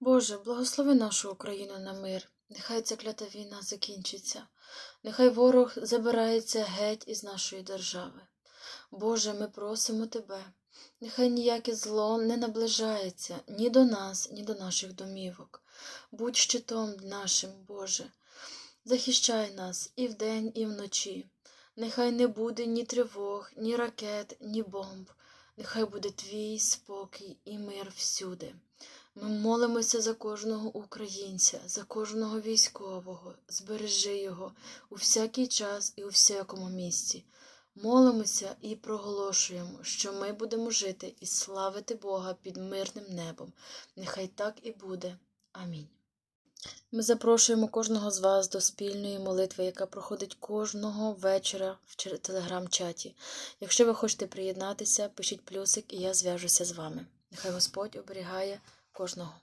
Боже, благослови нашу Україну на мир. Нехай ця клята війна закінчиться. Нехай ворог забирається геть із нашої держави. Боже, ми просимо Тебе. Нехай ніяке зло не наближається ні до нас, ні до наших домівок. Будь щитом нашим, Боже. Захищай нас і вдень, і вночі. Нехай не буде ні тривог, ні ракет, ні бомб. Нехай буде твій спокій і мир всюди. Ми молимося за кожного українця, за кожного військового, збережи його у всякий час і у всякому місці. Молимося і проголошуємо, що ми будемо жити і славити Бога під мирним небом. Нехай так і буде. Амінь. Ми запрошуємо кожного з вас до спільної молитви, яка проходить кожного вечора в телеграм-чаті. Якщо ви хочете приєднатися, пишіть плюсик, і я зв'яжуся з вами. Нехай Господь оберігає кожного.